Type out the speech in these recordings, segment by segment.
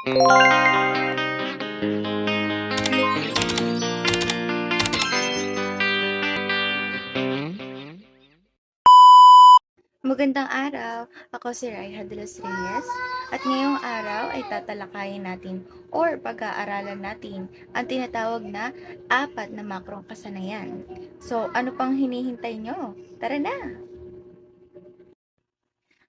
Magandang araw! Ako si Raiha de los Reyes at ngayong araw ay tatalakayin natin or pag-aaralan natin ang tinatawag na apat na makrong kasanayan. So, ano pang hinihintay nyo? Tara na!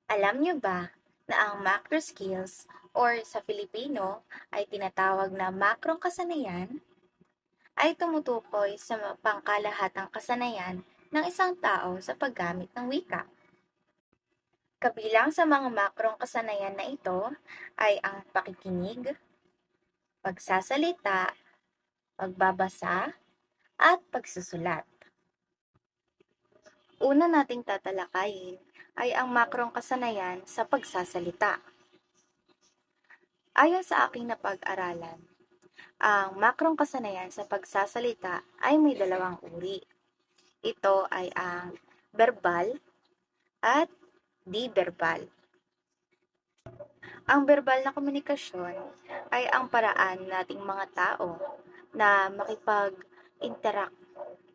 Alam nyo ba na ang macro skills or sa Filipino ay tinatawag na makrong kasanayan ay tumutukoy sa pangkalahatang kasanayan ng isang tao sa paggamit ng wika. Kabilang sa mga makrong kasanayan na ito ay ang pakikinig, pagsasalita, pagbabasa, at pagsusulat. Una nating tatalakayin ay ang makrong kasanayan sa pagsasalita. Ayon sa aking napag-aralan, ang makrong kasanayan sa pagsasalita ay may dalawang uri. Ito ay ang verbal at di-verbal. Ang verbal na komunikasyon ay ang paraan nating mga tao na makipag-interact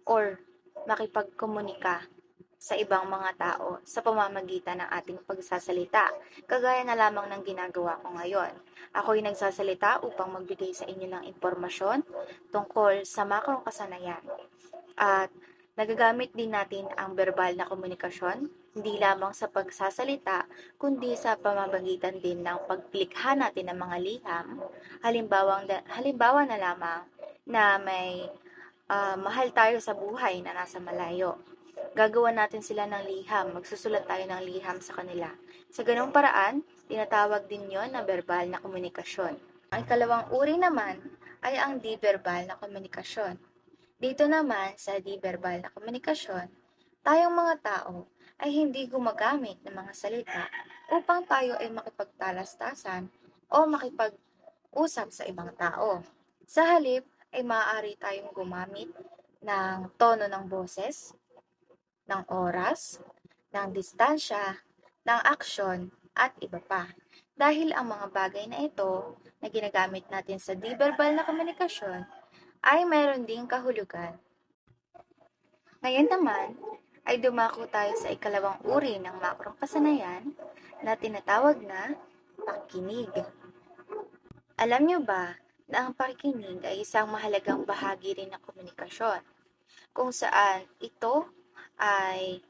or makipagkomunika sa ibang mga tao sa pamamagitan ng ating pagsasalita, kagaya na lamang ng ginagawa ko ngayon. Ako'y nagsasalita upang magbigay sa inyo ng impormasyon tungkol sa makrong kasanayan. At nagagamit din natin ang verbal na komunikasyon hindi lamang sa pagsasalita, kundi sa pamamagitan din ng paglikha natin ng mga liham. Halimbawa, halimbawa na lamang na may uh, mahal tayo sa buhay na nasa malayo. Gagawa natin sila ng liham, magsusulat tayo ng liham sa kanila. Sa ganong paraan, tinatawag din yon na verbal na komunikasyon. Ang ikalawang uri naman ay ang di-verbal na komunikasyon. Dito naman sa di-verbal na komunikasyon, tayong mga tao ay hindi gumagamit ng mga salita upang tayo ay makipagtalastasan o makipag-usap sa ibang tao. Sa halip ay maaari tayong gumamit ng tono ng boses, ng oras, ng distansya, ng aksyon, at iba pa. Dahil ang mga bagay na ito na ginagamit natin sa di-verbal na komunikasyon ay mayroon ding kahulugan. Ngayon naman, ay dumako tayo sa ikalawang uri ng makrong kasanayan na tinatawag na pakikinig. Alam nyo ba na ang pakikinig ay isang mahalagang bahagi rin ng komunikasyon kung saan ito ay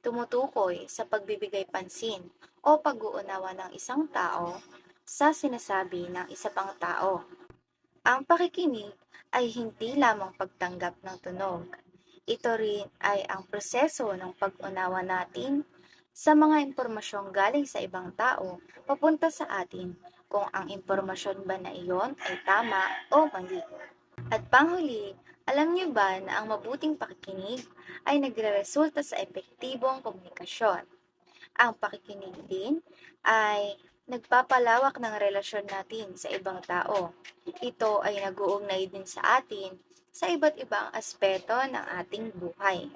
tumutukoy sa pagbibigay pansin o pag-uunawa ng isang tao sa sinasabi ng isa pang tao. Ang pakikinig ay hindi lamang pagtanggap ng tunog, ito rin ay ang proseso ng pag-unawa natin sa mga impormasyong galing sa ibang tao papunta sa atin kung ang impormasyon ba na iyon ay tama o mali. At panghuli, alam niyo ba na ang mabuting pakikinig ay nagre-resulta sa epektibong komunikasyon? Ang pakikinig din ay nagpapalawak ng relasyon natin sa ibang tao. Ito ay nag-uugnay din sa atin sa iba't ibang aspeto ng ating buhay.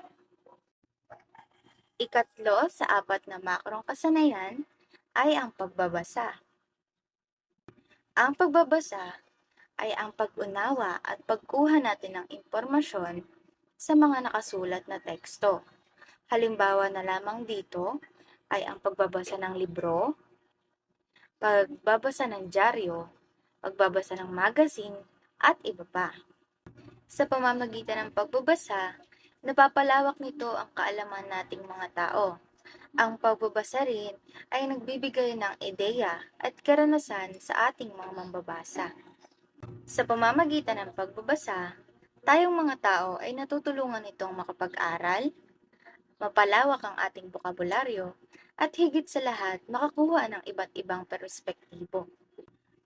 Ikatlo sa apat na makrong kasanayan ay ang pagbabasa. Ang pagbabasa ay ang pag-unawa at pagkuha natin ng impormasyon sa mga nakasulat na teksto. Halimbawa na lamang dito ay ang pagbabasa ng libro, pagbabasa ng dyaryo, pagbabasa ng magazine, at iba pa. Sa pamamagitan ng pagbabasa, napapalawak nito ang kaalaman nating mga tao. Ang pagbabasa rin ay nagbibigay ng ideya at karanasan sa ating mga mambabasa. Sa pamamagitan ng pagbabasa, tayong mga tao ay natutulungan nitong makapag-aral, mapalawak ang ating bokabularyo, at higit sa lahat makakuha ng iba't ibang perspektibo.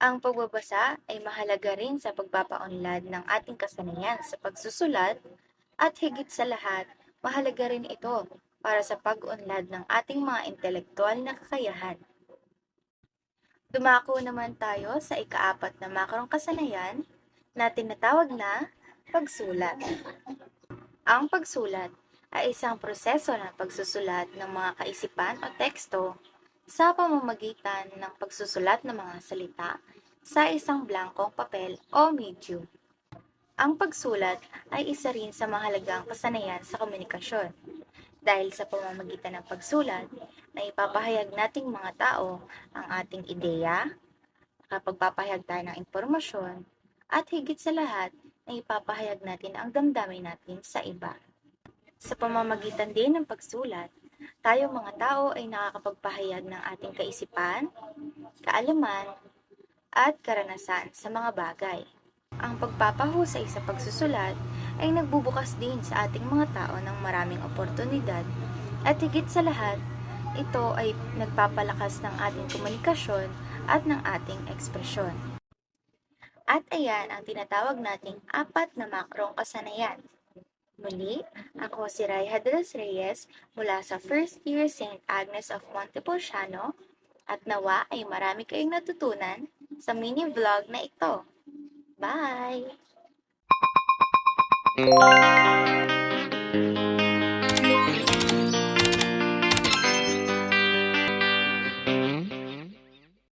Ang pagbabasa ay mahalaga rin sa pagpapaunlad ng ating kasanayan sa pagsusulat at higit sa lahat, mahalaga rin ito para sa pag-unlad ng ating mga intelektual na kakayahan. Dumako naman tayo sa ikaapat na makrong kasanayan na tinatawag na pagsulat. Ang pagsulat ay isang proseso ng pagsusulat ng mga kaisipan o teksto sa pamamagitan ng pagsusulat ng mga salita sa isang blankong papel o medium. Ang pagsulat ay isa rin sa mahalagang kasanayan sa komunikasyon. Dahil sa pamamagitan ng pagsulat, na ipapahayag nating mga tao ang ating ideya, nakapagpapahayag tayo ng impormasyon, at higit sa lahat, na ipapahayag natin ang damdamin natin sa iba. Sa pamamagitan din ng pagsulat, tayo mga tao ay nakakapagpahayag ng ating kaisipan, kaalaman, at karanasan sa mga bagay. Ang pagpapahusay sa pagsusulat ay nagbubukas din sa ating mga tao ng maraming oportunidad at higit sa lahat, ito ay nagpapalakas ng ating komunikasyon at ng ating ekspresyon. At ayan ang tinatawag nating apat na makrong kasanayan. Muli, ako si Raiha de los Reyes mula sa First Year St. Agnes of Montepulciano at nawa ay marami kayong natutunan sa mini vlog na ito. Bye!